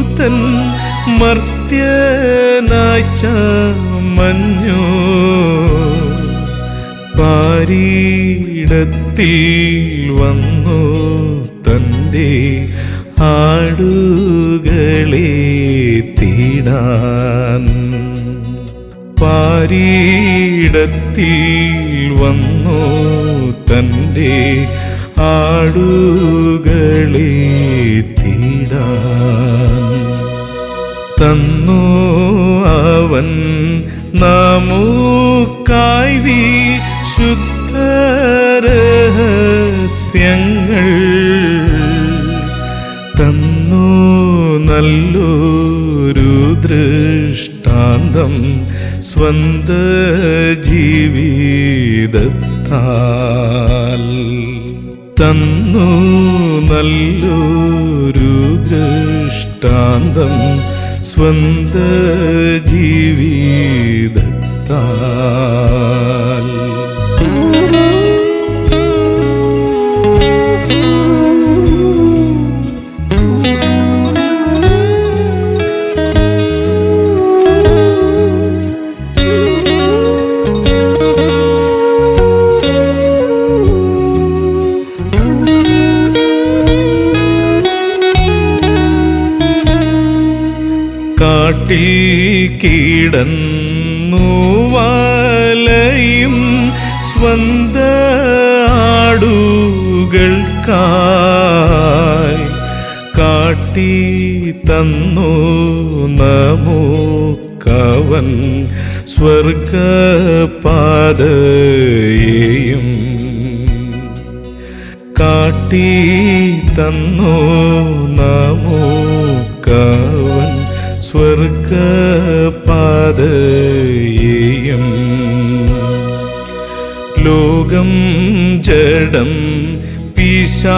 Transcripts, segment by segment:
ദൈവസുതൻ മർത്യനാച്ച മഞ്ഞോ പാരീടത്തിൽ വന്നു തന്റെ ആടുകളെ തീടാൻ. പാരീടത്തിൽ വന്നു തന്റെ ആടുകളെ തന്നു അവൻ. നമുക്കായി വിശുദ്ധരഹസ്യങ്ങൾ തന്നു നല്ലൊരു ദൃഷ്ടാന്തം സ്വന്ത ജീവിതത്താൽ തന്നു നല്ലൊരു ദൃഷ്ടാന്തം സ്വന്ത ജീവിതത്താൽ കാട്ടിൽ കീടന്നു വലയും സ്വന്ത ആടുകൾക്കായി കാട്ടി തന്നു നമുക്കവൻ സ്വർഗപാതയെയും കാട്ടി തന്നു നമുക്കവൻ സ്വർഗപാതയെയും ലോകം ജഡം പിശാചെന്നീ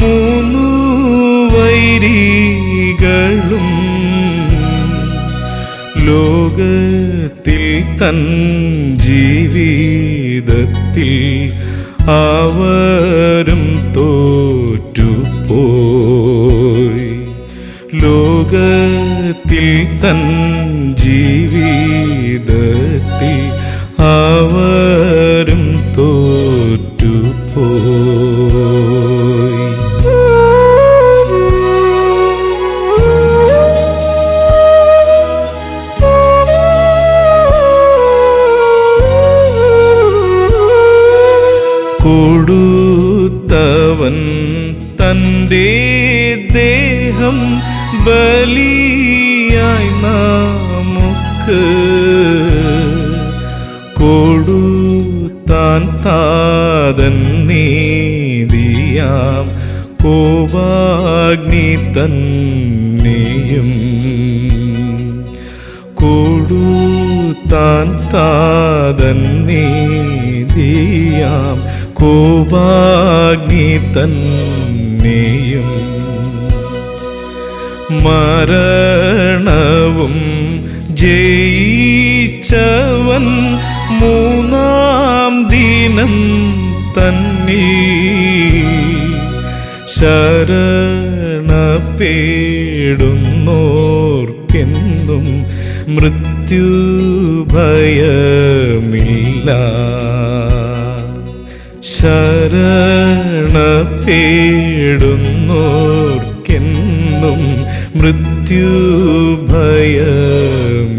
മൂന്നു വൈരികളും. ലോകത്തിൽ തൻ ജീവിതത്തിൽ അവരും തോറ്റുപോയി ലോകത്തിൽ തൻ ജീവിതത്തിൽ അവരും തോറ്റുപോയി. കൊടുത്തവൻ തന്റെ ദേഹം ബലിയായി നമുക്ക് കൊടുത്താൻ താതൻ നീതിയാം. കോപാഗ്നി തന്നെയും കൊടുത്താൻ താതൻ നീതിയാം. കോപാഗ്നി തന്നെയും മരണവും ജയിച്ചവൻ മൂന്നാം ദിനം തന്നെ. ശരണപ്പേടുന്നോർക്കെന്തും മൃത്യു ഭയമില്ല ശരണപ്പെടുന്നോർക്കെന്നും മൃത്യു ഭയമില്ല